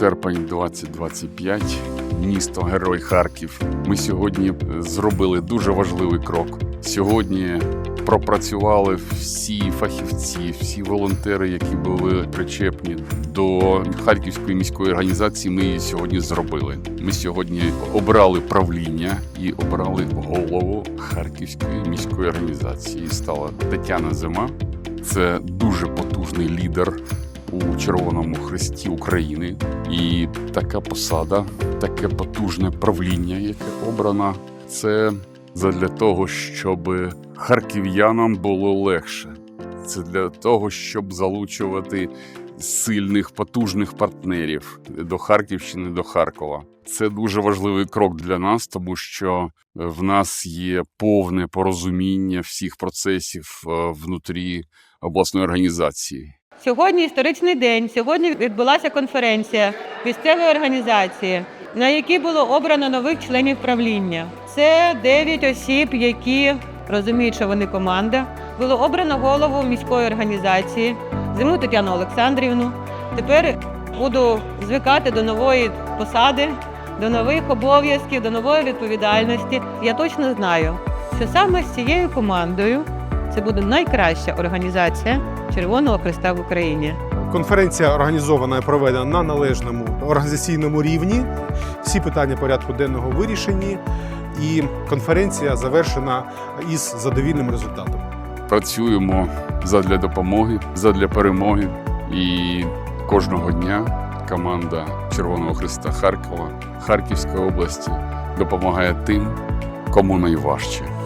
серпень 2025, місто Герой Харків. Ми сьогодні зробили дуже важливий крок. Сьогодні пропрацювали всі фахівці, всі волонтери, які були причепні до Харківської міської організації. Ми її сьогодні зробили. Ми сьогодні обрали правління і обрали голову Харківської міської організації. Стала Тетяна Зима. Це дуже потужний лідер у Червоному Хресті України. І така посада, таке потужне правління, яке обрано, це задля того, щоб харків'янам було легше. Це для того, щоб залучувати сильних, потужних партнерів до Харківщини, до Харкова. Це дуже важливий крок для нас, тому що в нас є повне порозуміння всіх процесів е, внутрі обласної організації. Сьогодні історичний день. Сьогодні відбулася конференція місцевої організації, на якій було обрано нових членів правління. Це 9 осіб, які розуміють, що вони команда. Було обрано голову міської організації Зиму Тетяну Олександрівну. Тепер буду звикати до нової посади, до нових обов'язків, до нової відповідальності. Я точно знаю, що саме з цією командою це буде найкраща організація Червоного Христа в Україні. Конференція організована і проведена на належному організаційному рівні. Всі питання порядку денного вирішені, і конференція завершена із задовільним результатом. Працюємо задля допомоги, задля перемоги. І кожного дня команда Червоного Христа Харкова, Харківської області допомагає тим, кому найважче.